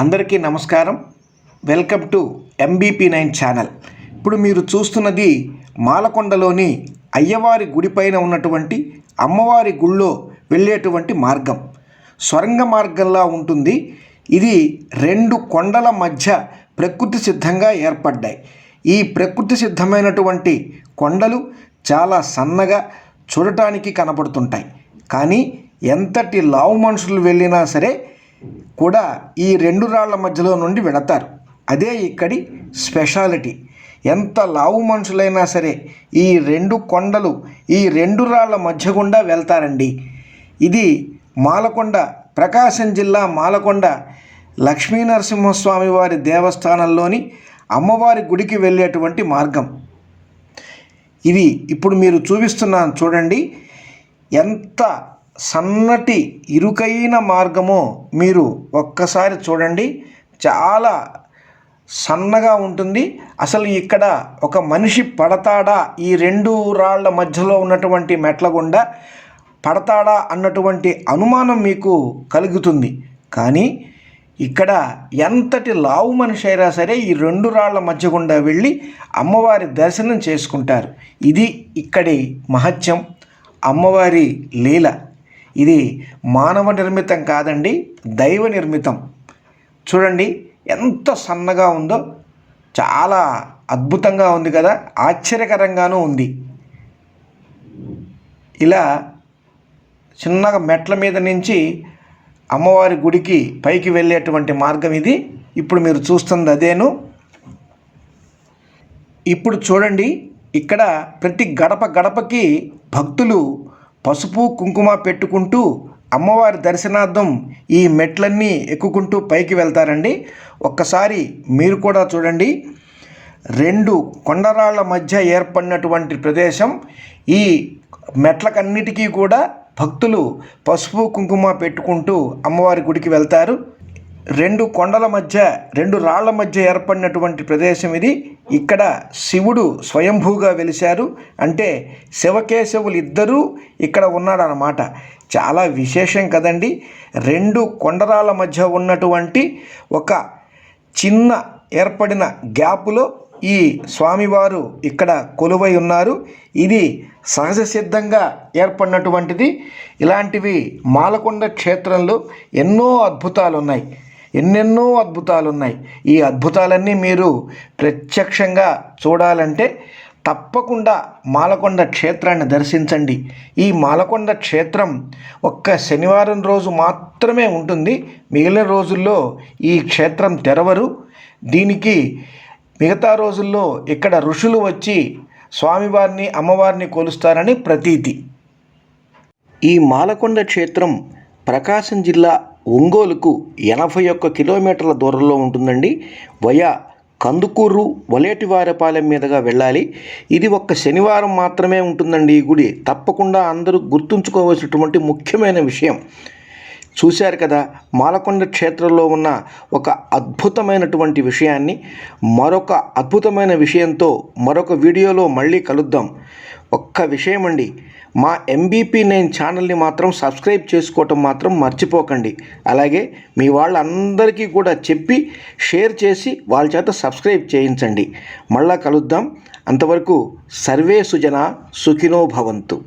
అందరికీ నమస్కారం. Welcome to MBP nine channel. ఇప్పుడు మీరు చూస్తున్నది మాలకొండలోని అయ్యవారి గుడిపైన ఉన్నటువంటి అమ్మవారి గుళ్ళో వెళ్ళేటువంటి మార్గం. స్వరంగ మార్గంలా ఉంటుంది. ఇది రెండు కొండల మధ్య ప్రకృతి సిద్ధంగా ఏర్పడ్డాయి. ఈ ప్రకృతి సిద్ధమైనటువంటి కొండలు చాలా సన్నగా చూడటానికి కనపడుతుంటాయి. కానీ ఎంతటి లావు మనుషులు వెళ్ళినా సరే కూడా ఈ రెండు రాళ్ళ మధ్యలో నుండి వెళతారు. అదే ఇక్కడి స్పెషాలిటీ. ఎంత లావు మనుషులైనా సరే ఈ రెండు కొండలు ఈ రెండు రాళ్ళ మధ్య గుండా వెళ్తారండి. ఇది మాలకొండ ప్రకాశం జిల్లా మాలకొండ లక్ష్మీనరసింహస్వామి వారి దేవస్థానంలోని అమ్మవారి గుడికి వెళ్ళేటువంటి మార్గం. ఇది ఇప్పుడు మీరు చూపిస్తున్నాను చూడండి. ఎంత సన్నటి ఇరుకైన మార్గము మీరు ఒక్కసారి చూడండి. చాలా సన్నగా ఉంటుంది. అసలు ఇక్కడ ఒక మనిషి పడతాడా? ఈ రెండు రాళ్ళ మధ్యలో ఉన్నటువంటి మెట్ల గుండా పడతాడా అన్నటువంటి అనుమానం మీకు కలుగుతుంది. కానీ ఇక్కడ ఎంతటి లావు మనిషి అయినా సరే ఈ రెండు రాళ్ళ మధ్య గుండా వెళ్ళి అమ్మవారి దర్శనం చేసుకుంటారు. ఇది ఇక్కడి మహత్యం. అమ్మవారి లీల. ఇది మానవ నిర్మితం కాదండి దైవ నిర్మితం. చూడండి ఎంత సన్నగా ఉందో చాలా అద్భుతంగా ఉంది కదా ఆశ్చర్యకరంగానూ ఉంది. ఇలా చిన్నగా మెట్ల మీద నుంచి అమ్మవారి గుడికి పైకి వెళ్ళేటువంటి మార్గం ఇది. ఇప్పుడు మీరు చూస్తుంది అదేను. ఇప్పుడు చూడండి ఇక్కడ ప్రతి గడప గడపకి భక్తులు పసుపు కుంకుమ పెట్టుకుంటూ అమ్మవారి దర్శనార్థం ఈ మెట్లన్నీ ఎక్కుకుంటూ పైకి వెళ్తారండి. ఒక్కసారి మీరు కూడా చూడండి. రెండు కొండరాళ్ళ మధ్య ఏర్పడినటువంటి ప్రదేశం. ఈ మెట్లకన్నిటికీ కూడా భక్తులు పసుపు కుంకుమ పెట్టుకుంటూ అమ్మవారి గుడికి వెళ్తారు. రెండు కొండల మధ్య రెండు రాళ్ళ మధ్య ఏర్పడినటువంటి ప్రదేశం ఇది. ఇక్కడ శివుడు స్వయంభూగా వెలిశారు. అంటే శివకేశవులు ఇద్దరూ ఇక్కడ ఉన్నాడనమాట చాలా విశేషం కదండి. రెండు కొండరాల మధ్య ఉన్నటువంటి ఒక చిన్న ఏర్పడిన గ్యాపులో ఈ స్వామివారు ఇక్కడ కొలువై ఉన్నారు. ఇది సహజ సిద్ధంగా ఏర్పడినటువంటిది. ఇలాంటివి మాలకొండ క్షేత్రంలో ఎన్నో అద్భుతాలు ఉన్నాయి ఎన్నెన్నో అద్భుతాలు ఉన్నాయి ఈ అద్భుతాలన్నీ మీరు ప్రత్యక్షంగా చూడాలంటే తప్పకుండా మాలకొండ క్షేత్రాన్ని దర్శించండి. ఈ మాలకొండ క్షేత్రం ఒక్క శనివారం రోజు మాత్రమే ఉంటుంది. మిగిలిన రోజుల్లో ఈ క్షేత్రం తెరవరు. దీనికి మిగతా రోజుల్లో ఇక్కడ ఋషులు వచ్చి స్వామివారిని అమ్మవారిని కొలుస్తారని ప్రతీతి. ఈ మాలకొండ క్షేత్రం ప్రకాశం జిల్లా ఒంగోలుకు ఎనభై ఒక్క కిలోమీటర్ల దూరంలో ఉంటుందండి. వయా కందుకూరు వలేటివారపాలెం మీదుగా వెళ్ళాలి. ఇది ఒక్క శనివారం మాత్రమే ఉంటుందండి ఈ గుడి. తప్పకుండా అందరూ గుర్తుంచుకోవాల్సినటువంటి ముఖ్యమైన విషయం. చూశారు కదా మాలకొండ క్షేత్రంలో ఉన్న ఒక అద్భుతమైనటువంటి విషయాన్ని. మరొక అద్భుతమైన విషయంతో మరొక వీడియోలో మళ్ళీ కలుద్దాం. ఒక్క విషయం అండి మా ఎంబీపీ నైన్ ఛానల్ని మాత్రం సబ్స్క్రైబ్ చేసుకోవటం మాత్రం మర్చిపోకండి. అలాగే మీ వాళ్ళందరికీ కూడా చెప్పి షేర్ చేసి వాళ్ళ చేత సబ్స్క్రైబ్ చేయించండి. మళ్ళా కలుద్దాం. అంతవరకు సర్వే సుజన సుఖినో భవంతు.